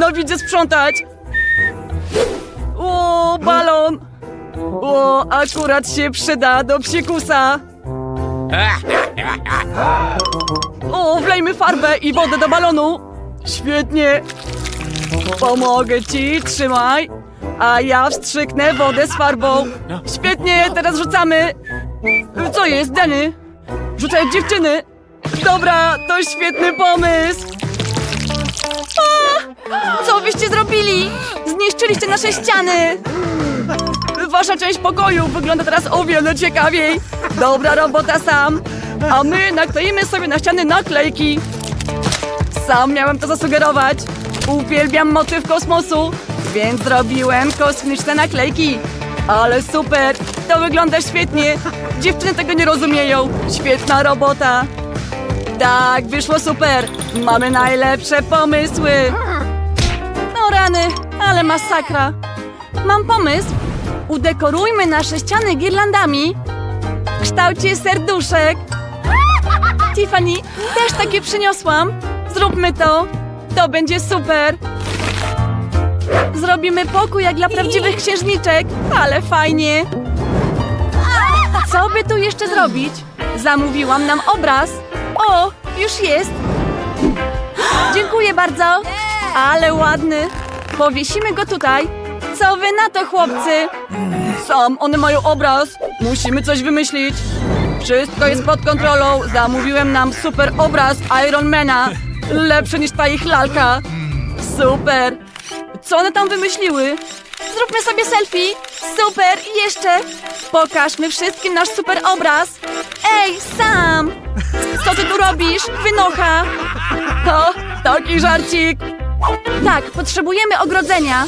nienawidzę sprzątać. O, balon. O, akurat się przyda do psikusa. O, wlejmy farbę i wodę do balonu. Świetnie. Pomogę ci, trzymaj. A ja wstrzyknę wodę z farbą. Świetnie, teraz rzucamy. Co jest, Dany? Rzucają dziewczyny. Dobra, to świetny pomysł. A, co wyście zrobili? Zniszczyliście nasze ściany. Wasza część pokoju wygląda teraz o wiele ciekawiej. Dobra robota sam. A my nakleimy sobie na ściany naklejki. Sam miałem to zasugerować. Uwielbiam motyw kosmosu, więc zrobiłem kosmiczne naklejki. Ale super, to wygląda świetnie. Dziewczyny tego nie rozumieją. Świetna robota. Tak, wyszło super. Mamy najlepsze pomysły. No rany, ale masakra. Mam pomysł. Udekorujmy nasze ściany girlandami w kształcie serduszek. Tiffany, też takie przyniosłam. Zróbmy to. To będzie super. Zrobimy pokój jak dla prawdziwych księżniczek, ale fajnie. Co by tu jeszcze zrobić? Zamówiłam nam obraz. O, już jest. Dziękuję bardzo. Ale ładny. Powiesimy go tutaj. Co wy na to, chłopcy? Sam, one mają obraz. Musimy coś wymyślić. Wszystko jest pod kontrolą. Zamówiłem nam super obraz Ironmana. Lepszy niż ta ich lalka. Super. Co one tam wymyśliły? Zróbmy sobie selfie. Super. I jeszcze. Pokażmy wszystkim nasz super obraz. Ej, Sam! Co ty tu robisz? Wynocha! To taki żarcik. Tak, potrzebujemy ogrodzenia.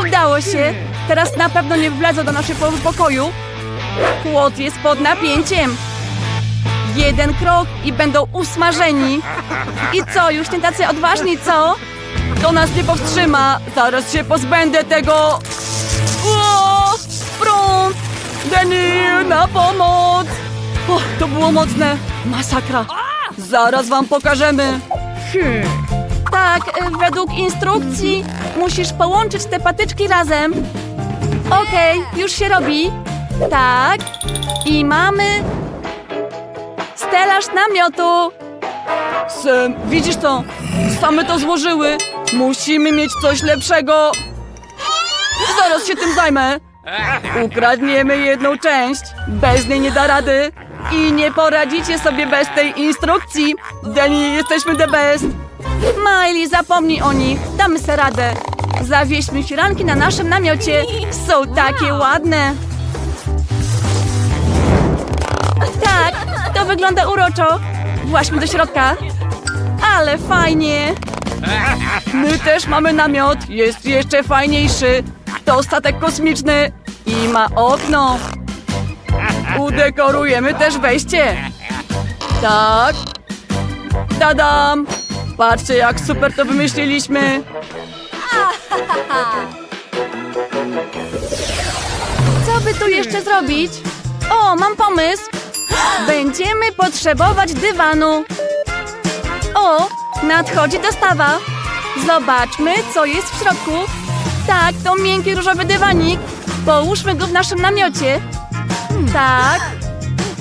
Udało się. Teraz na pewno nie wlezą do naszej połowy pokoju. Płot jest pod napięciem. Jeden krok i będą usmażeni. I co, już nie tacy odważni, co? To nas nie powstrzyma. Zaraz się pozbędę tego. O, prąd! Denny, na pomoc! O, to było mocne. Masakra. Zaraz wam pokażemy. Tak, e, według instrukcji musisz połączyć te patyczki razem. Okej, już się robi. Tak. I mamy... Stelaż namiotu. Widzisz to? Same to złożyły. Musimy mieć coś lepszego. Zaraz się tym zajmę. Ukradniemy jedną część. Bez niej nie da rady. I nie poradzicie sobie bez tej instrukcji. Danny, jesteśmy the best. Miley, zapomnij o nich. Damy se radę. Zawieźmy firanki na naszym namiocie. Są takie ładne. Tak, to wygląda uroczo. Właśnie do środka. Ale fajnie. My też mamy namiot. Jest jeszcze fajniejszy. To statek kosmiczny i ma okno. Udekorujemy też wejście. Tak. Tadam! Patrzcie, jak super to wymyśliliśmy. Co by tu jeszcze zrobić? O, mam pomysł. Będziemy potrzebować dywanu. O, nadchodzi dostawa. Zobaczmy, co jest w środku. Tak, to miękki różowy dywanik. Połóżmy go w naszym namiocie. Tak.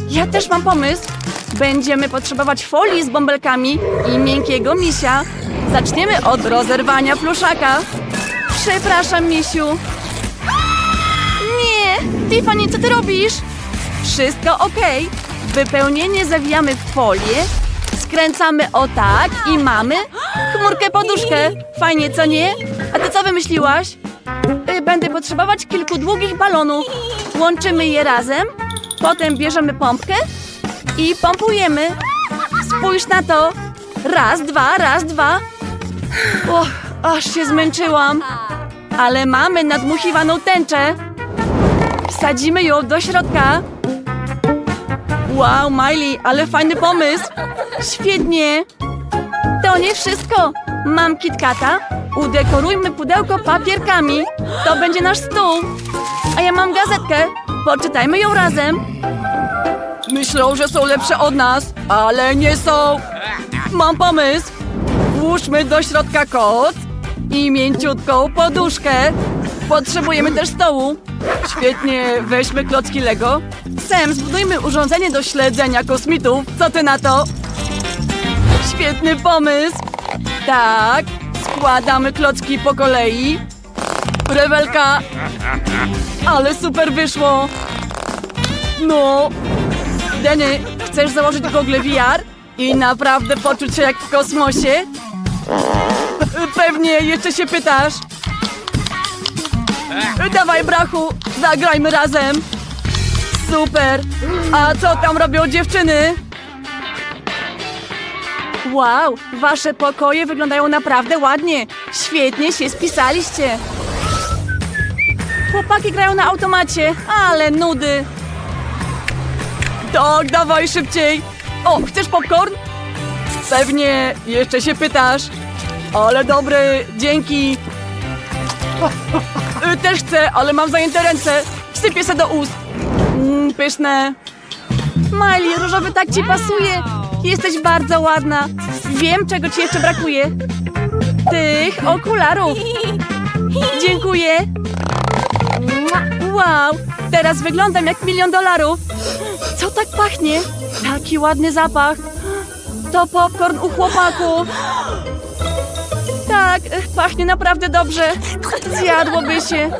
Ja też mam pomysł. Będziemy potrzebować folii z bąbelkami i miękkiego misia. Zaczniemy od rozerwania pluszaka. Przepraszam, misiu. Nie! Tiffany, co ty robisz? Wszystko ok. Wypełnienie zawijamy w folię, skręcamy o tak i mamy chmurkę poduszkę. Fajnie, co nie? A ty co wymyśliłaś? Y, Będę potrzebować kilku długich balonów. Łączymy je razem, potem bierzemy pompkę i pompujemy. Spójrz na to. Raz, dwa, raz, dwa. Och, aż się zmęczyłam. Ale mamy nadmuchiwaną tęczę. Wsadzimy ją do środka. Wow, Miley, ale fajny pomysł. Świetnie. To nie wszystko. Mam KitKata. Udekorujmy pudełko papierkami. To będzie nasz stół. A ja mam gazetkę. Poczytajmy ją razem. Myślą, że są lepsze od nas, ale nie są. Mam pomysł. Włóżmy do środka koc i mięciutką poduszkę. Potrzebujemy też stołu. Świetnie, weźmy klocki Lego. Sam, zbudujmy urządzenie do śledzenia kosmitów. Co ty na to? Świetny pomysł. Tak, składamy klocki po kolei. Rewelka. Ale super wyszło. No. Denny, chcesz założyć gogle VR i naprawdę poczuć się jak w kosmosie? Pewnie, jeszcze się pytasz. Dawaj, brachu, zagrajmy razem. Super. A co tam robią dziewczyny? Wow, wasze pokoje wyglądają naprawdę ładnie. Świetnie się spisaliście. Chłopaki grają na automacie, ale nudy. Tak, dawaj szybciej. O, chcesz popcorn? Pewnie, jeszcze się pytasz. Ale dobry, dzięki. Y, Też chcę, ale mam zajęte ręce. Wsypię se do ust. Mm, pyszne. Miley, różowy tak ci pasuje. Jesteś bardzo ładna. Wiem, czego ci jeszcze brakuje. Tych okularów. Dziękuję. Wow, teraz wyglądam jak milion dolarów. Co tak pachnie? Taki ładny zapach. To popcorn u chłopaków. Tak, pachnie naprawdę dobrze. Zjadłoby się.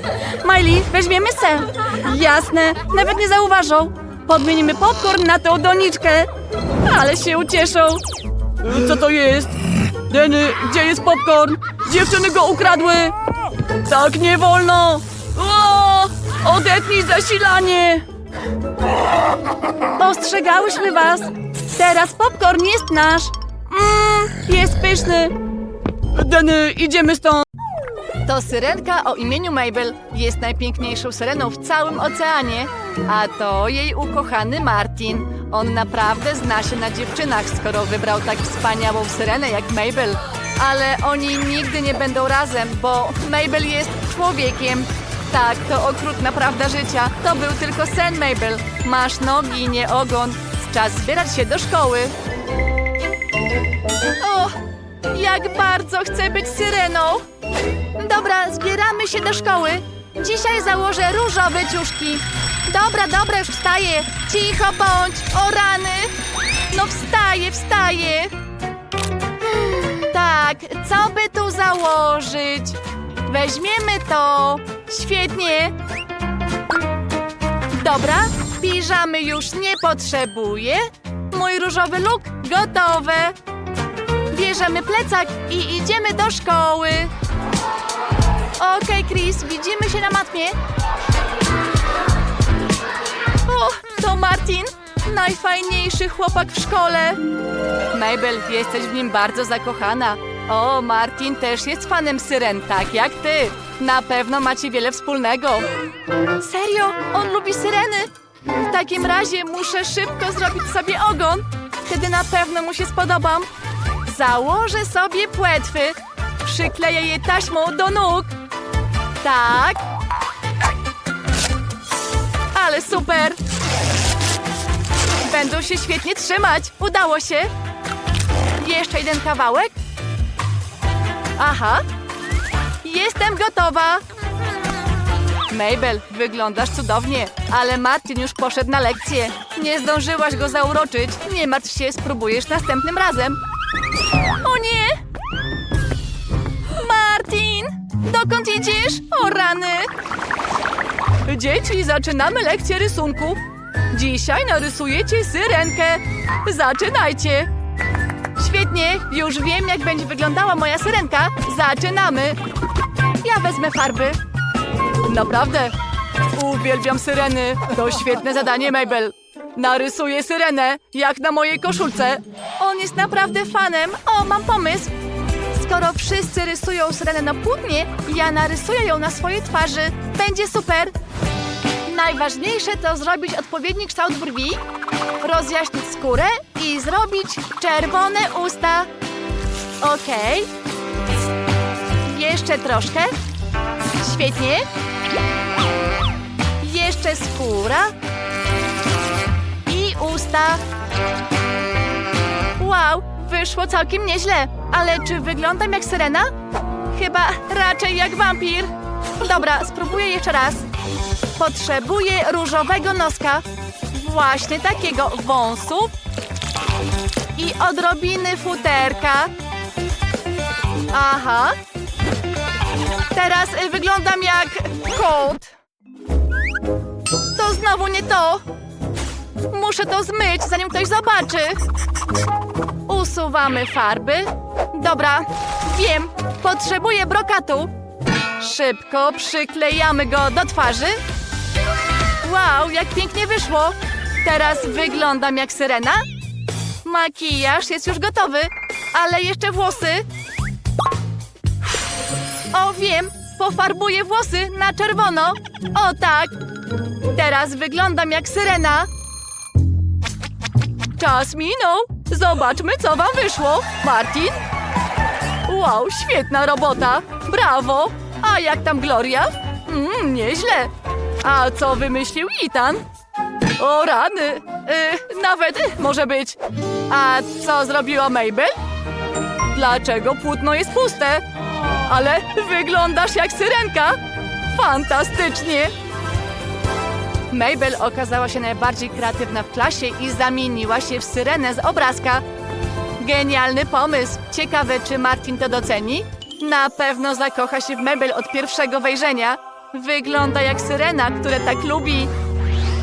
Miley, weźmiemy se. Jasne, nawet nie zauważą. Podmienimy popcorn na tą doniczkę. Ale się ucieszą. Co to jest? Denny, gdzie jest popcorn? Dziewczyny go ukradły. Tak nie wolno. Odetnij zasilanie. Ostrzegałyśmy was. Teraz popcorn jest nasz. Mmm, jest pyszny. Denny, idziemy stąd. To syrenka o imieniu Mabel. Jest najpiękniejszą syreną w całym oceanie. A to jej ukochany Martin. On naprawdę zna się na dziewczynach, skoro wybrał tak wspaniałą syrenę jak Mabel. Ale oni nigdy nie będą razem, bo Mabel jest człowiekiem. Tak, to okrutna prawda życia. To był tylko sen, Mabel. Masz nogi, nie ogon. Czas zbierać się do szkoły. O, jak bardzo chcę być syreną! Dobra, zbieramy się do szkoły. Dzisiaj założę różowe ciuszki. Dobra, dobra, już wstaję. Cicho bądź, o rany. No wstaję, wstaję. Tak, co by tu założyć? Weźmiemy to. Świetnie. Dobra, piżamy już nie potrzebuję. Mój różowy look gotowe. Bierzemy plecak i idziemy do szkoły. Okej, Chris, widzimy się na matmie. O, to Martin, najfajniejszy chłopak w szkole. Mabel, jesteś w nim bardzo zakochana. O, Martin też jest fanem syren, tak jak ty. Na pewno macie wiele wspólnego. Serio? On lubi syreny? W takim razie muszę szybko zrobić sobie ogon. Wtedy na pewno mu się spodobam. Założę sobie płetwy. Przykleję je taśmą do nóg. Tak. Ale super. Będą się świetnie trzymać. Udało się. Jeszcze jeden kawałek. Aha. Jestem gotowa. Mabel, wyglądasz cudownie, ale Martin już poszedł na lekcję. Nie zdążyłaś go zauroczyć. Nie martw się, spróbujesz następnym razem. O nie! Martin! Dokąd idziesz? O rany! Dzieci, zaczynamy lekcję rysunku. Dzisiaj narysujecie syrenkę. Zaczynajcie! Świetnie, już wiem, jak będzie wyglądała moja syrenka. Zaczynamy! Ja wezmę farby. Naprawdę? Uwielbiam syreny. To świetne zadanie, Mabel. Narysuję syrenę, jak na mojej koszulce. On jest naprawdę fanem. O, mam pomysł. Skoro wszyscy rysują syrenę na płótnie, ja narysuję ją na swojej twarzy. Będzie super. Najważniejsze to zrobić odpowiedni kształt brwi, rozjaśnić skórę i zrobić czerwone usta. Okej. Jeszcze troszkę. Świetnie. Jeszcze skóra. I usta. Wow, Wyszło całkiem nieźle, ale czy wyglądam jak syrena? Chyba raczej jak wampir. Dobra, spróbuję jeszcze raz. Potrzebuję różowego noska. Właśnie takiego wąsów i odrobiny futerka. Aha. Teraz wyglądam jak kot. To znowu nie to. Muszę to zmyć, zanim ktoś zobaczy. Usuwamy farby. Dobra, wiem. Potrzebuję brokatu. Szybko przyklejamy go do twarzy. Wow, jak pięknie wyszło. Teraz wyglądam jak syrena. Makijaż jest już gotowy, ale jeszcze włosy. O, wiem, pofarbuję włosy na czerwono. O tak. Teraz wyglądam jak syrena. Czas minął. Zobaczmy, co wam wyszło. Martin? Wow, świetna robota. Brawo. A jak tam Gloria? Mm, nieźle. A co wymyślił Ethan? O rany. Y, nawet może być. A co zrobiła Mabel? Dlaczego płótno jest puste? Ale wyglądasz jak syrenka. Fantastycznie. Mabel okazała się najbardziej kreatywna w klasie i zamieniła się w syrenę z obrazka. Genialny pomysł. Ciekawe, czy Martin to doceni? Na pewno zakocha się w Mabel od pierwszego wejrzenia. Wygląda jak syrena, które tak lubi.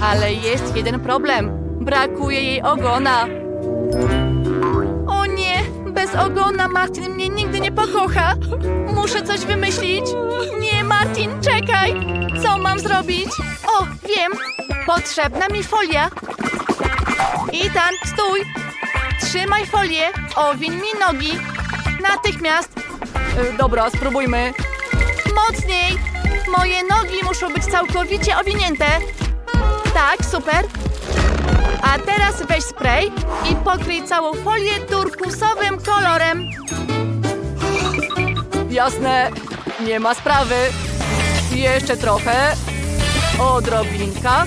Ale jest jeden problem. Brakuje jej ogona. O nie, bez ogona Martin mnie nigdy nie pokocha. Muszę coś wymyślić. Nie, Martin, czekaj. Co mam zrobić? O, wiem. Potrzebna mi folia. Ethan, stój. Trzymaj folię. Owiń mi nogi. Natychmiast. Y, dobra, spróbujmy. Mocniej. Moje nogi muszą być całkowicie owinięte. Tak, super. A teraz weź spray i pokryj całą folię turkusowym kolorem. Jasne, nie ma sprawy. Jeszcze trochę. Odrobinka.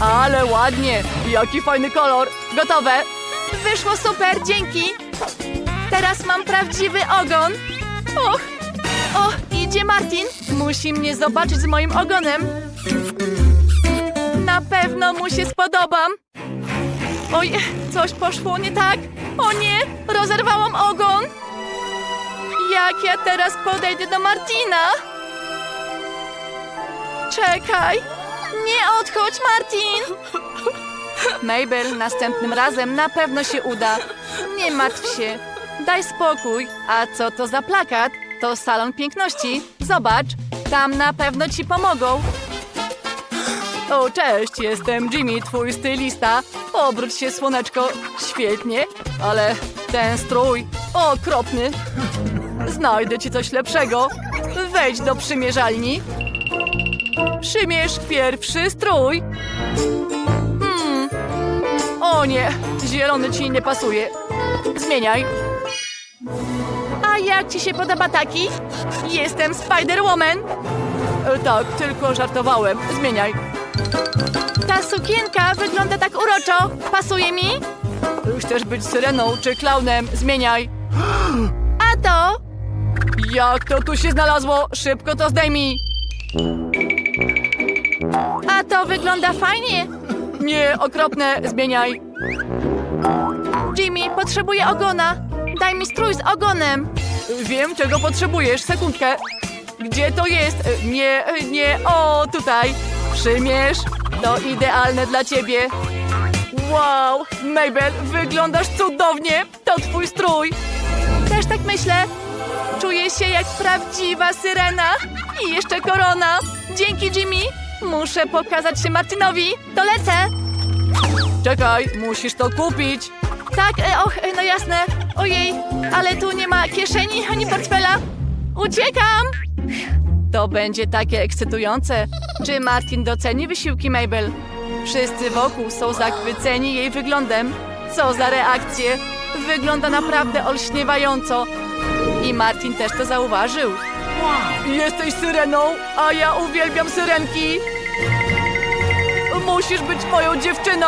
Ale ładnie. Jaki fajny kolor. Gotowe. Wyszło super, dzięki. Teraz mam prawdziwy ogon. Och, o, idzie Martin. Musi mnie zobaczyć z moim ogonem. Na pewno mu się spodobam. Oj, coś poszło nie tak. O nie, rozerwałam ogon. Jak ja teraz podejdę do Martina? Czekaj. Nie odchodź, Martin. Mabel, następnym razem na pewno się uda. Nie martw się. Daj spokój. A co to za plakat? To salon piękności. Zobacz, tam na pewno ci pomogą. O, cześć, jestem Jimmy, twój stylista. Obróć się, słoneczko. Świetnie, ale ten strój okropny. Znajdę ci coś lepszego. Wejdź do przymierzalni. Przymierz pierwszy strój. Hmm. O nie, zielony ci nie pasuje. Zmieniaj. Jak ci się podoba taki? Jestem Spider-Woman. E, tak, tylko żartowałem. Zmieniaj. Ta sukienka wygląda tak uroczo. Pasuje mi? Chcesz być syreną czy klaunem? Zmieniaj. A to? Jak to tu się znalazło? Szybko to zdejmij. A to wygląda fajnie. Nie, okropne. Zmieniaj. Jimmy, potrzebuję ogona. Daj mi strój z ogonem. Wiem, czego potrzebujesz. Sekundkę. Gdzie to jest? E, Nie, e, nie. O, tutaj. Przymierz. To idealne dla ciebie. Wow, Mabel, wyglądasz cudownie. To twój strój. Też tak myślę. Czuję się jak prawdziwa syrena. I jeszcze korona. Dzięki, Jimmy. Muszę pokazać się Martinowi. To lecę. Czekaj, musisz to kupić. Tak, e, och, no jasne. Ojej, ale tu nie ma kieszeni ani portfela. Uciekam! To będzie takie ekscytujące. Czy Martin doceni wysiłki Mabel? Wszyscy wokół są zachwyceni jej wyglądem. Co za reakcje! Wygląda naprawdę olśniewająco. I Martin też to zauważył. Jesteś syreną, a ja uwielbiam syrenki. Musisz być moją dziewczyną.